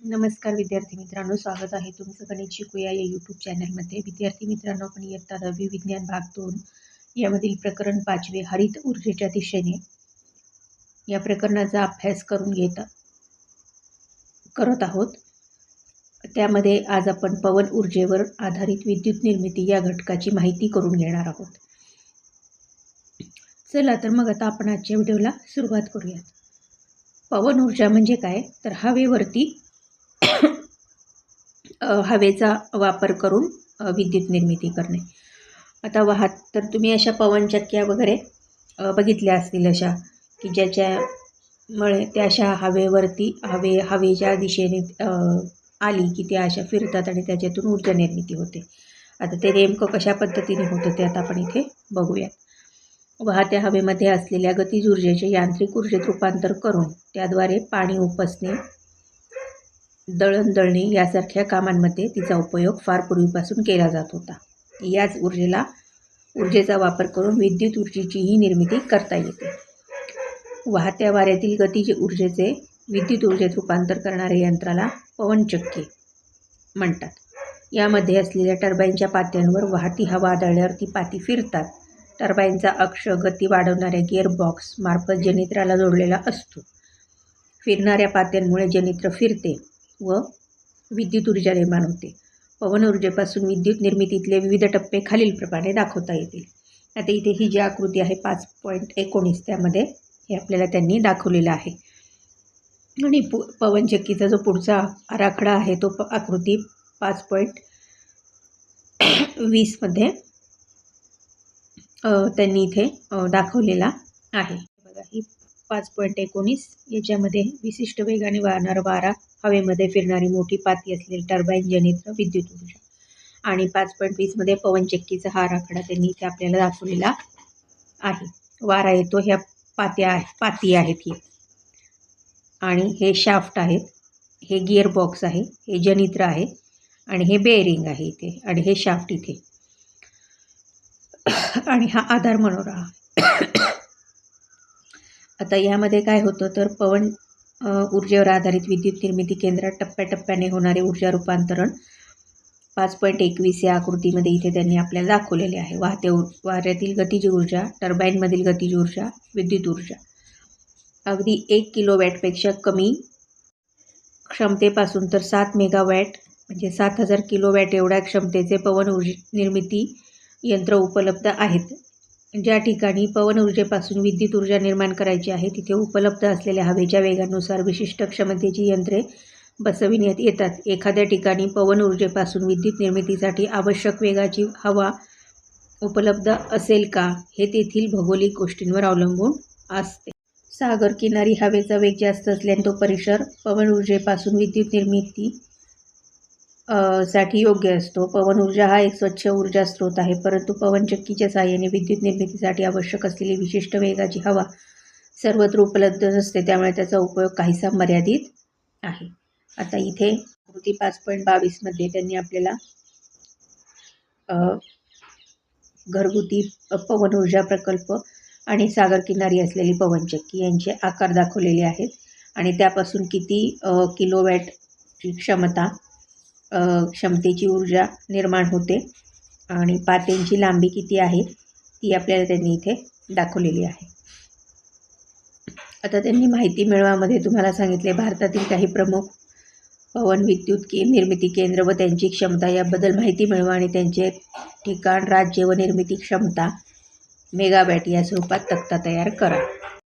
नमस्कार विद्यार्थी मित्रांनो स्वागत आहे तुमचं गणित शिकूया या यूट्यूब चॅनलमध्ये विद्यार्थी मित्रांनो आपण इयत्ता दहावी विज्ञान भाग दोन यामधील प्रकरण पाचवे हरित ऊर्जेच्या दिशेने या प्रकरणाचा अभ्यास करून घेत करत आहोत. त्यामध्ये आज आपण पवन ऊर्जेवर आधारित विद्युत निर्मिती या घटकाची माहिती करून घेणार आहोत. चला तर मग आता आपण आजच्या व्हिडिओला सुरुवात करूयात. पवन ऊर्जा म्हणजे काय? तर हवेवरती हवेचा वापर करून विद्युत निर्मिती करणे. आता वाहत तर तुम्ही अशा पवनचक्क्या वगैरे बघितल्या असतील अशा की ज्याच्यामुळे त्या अशा हवेवरती हवे हवेच्या दिशेने आली की त्या अशा फिरतात आणि त्याच्यातून ऊर्जा निर्मिती होते. आता ते नेमकं कशा पद्धतीने होतं ते आता आपण इथे बघूयात. वाहत्या हवेमध्ये असलेल्या गतीज ऊर्जेचे यांत्रिक ऊर्जेत रूपांतर करून त्याद्वारे पाणी उपसणे दळणदळणी यासारख्या कामांमध्ये तिचा उपयोग फार पूर्वीपासून केला जात होता. याच ऊर्जेला ऊर्जेचा वापर करून विद्युत ऊर्जेचीही निर्मिती करता येते. वाहत्या वाऱ्यातील गतीज ऊर्जेचे विद्युत ऊर्जेत रूपांतर करणाऱ्या यंत्राला पवनचक्की म्हणतात. यामध्ये असलेल्या टर्बाईनच्या पात्यांवर वाहती हवा आदळल्यावर ती पाती फिरतात. टर्बाईनचा अक्ष गती वाढवणाऱ्या गिअरबॉक्स मार्फत जनित्राला जोडलेला असतो. फिरणाऱ्या पात्यांमुळे जनित्र फिरते. व विद्युत ऊर्जा निर्माण होते. पवन ऊर्जेपासून विद्युत निर्मितीतले विविध टप्पे खालीलप्रमाणे दाखवता येतील. आता इथे ही जी आकृती आहे पाच पॉईंट एकोणीस त्यामध्ये हे आपल्याला त्यांनी दाखवलेलं आहे. आणि पु पवनचक्कीचा जो पुढचा आराखडा आहे तो प आकृती पाच पॉईंट वीसमध्ये त्यांनी इथे दाखवलेला आहे. पाच पॉईंट एकोणीस. याच्यामध्ये विशिष्ट वेगाने वाहणारा वारा हवेमध्ये फिरणारी मोठी पाती असलेली टर्बाईन जनित्र विद्युत ऊर्जा. आणि पाच पॉईंट वीसमध्ये पवनचक्कीचा हा आराखडा त्यांनी इथे आपल्याला दाखवलेला आहे. वारा येतो ह्या पात्या पाती आहेत ही. आणि हे शाफ्ट आहेत. हे गिअर बॉक्स आहे हे जनित्र आहे. आणि हे बेअरिंग आहे इथे आणि हे शाफ्ट इथे. आणि हा आधार मनोरा आता यामध्ये काय होतं तर पवन ऊर्जेवर आधारित विद्युत निर्मिती केंद्रात टप्प्याटप्प्याने होणारे ऊर्जा रूपांतरण पाच पॉईंट एकवीस या आकृतीमध्ये इथे त्यांनी आपल्याला दाखवलेले आहे. वाहते ऊर वाऱ्यातील गतिज ऊर्जा टर्बाईनमधील गतिज ऊर्जा विद्युत ऊर्जा. अगदी एक किलोवॅटपेक्षा कमी क्षमतेपासून तर सात मेगावॅट म्हणजे सात हजार किलोवॅट एवढ्या क्षमतेचे पवन ऊर्ज निर्मिती यंत्र उपलब्ध आहेत. ज्या ठिकाणी पवन ऊर्जेपासून विद्युत ऊर्जा निर्माण करायची आहे तिथे उपलब्ध असलेल्या हवेच्या वेगानुसार विशिष्ट क्षमतेची यंत्रे बसविण्यात येतात. एखाद्या ठिकाणी पवन ऊर्जेपासून विद्युत निर्मितीसाठी आवश्यक वेगाची हवा उपलब्ध असेल का हे तेथील भौगोलिक गोष्टींवर अवलंबून असते. सागर किनारी हवेचा वेग जास्त असल्याने तो परिसर पवन ऊर्जेपासून विद्युत निर्मिती साठी योग्य असतो. पवन ऊर्जा हा एक स्वच्छ ऊर्जा स्रोत आहे. परंतु पवनचक्कीच्या साहाय्याने विद्युत निर्मितीसाठी आवश्यक असलेली विशिष्ट वेगाची हवा सर्वत्र उपलब्ध नसते. त्यामुळे त्याचा उपयोग काहीसा मर्यादित आहे. आता इथे कृती पाच पॉईंट बावीसमध्ये त्यांनी आपल्याला घरगुती पवन ऊर्जा प्रकल्प आणि सागर किनारी असलेली पवनचक्की यांचे आकार दाखवलेले आहेत. आणि त्यापासून किती किलोवॅटची क्षमता क्षमतेची ऊर्जा निर्माण होते आणि पात्यांची लांबी किती आहे ती आपल्याला त्यांनी इथे दाखवलेली आहे. आता त्यांनी माहिती मिळवामध्ये तुम्हाला सांगितले भारतातील काही प्रमुख पवन विद्युत के निर्मिती केंद्र व त्यांची क्षमता याबद्दल माहिती मिळवा आणि त्यांचे ठिकाण राज्य व निर्मिती क्षमता मेगाबॅट या स्वरूपात तक्ता तयार करा.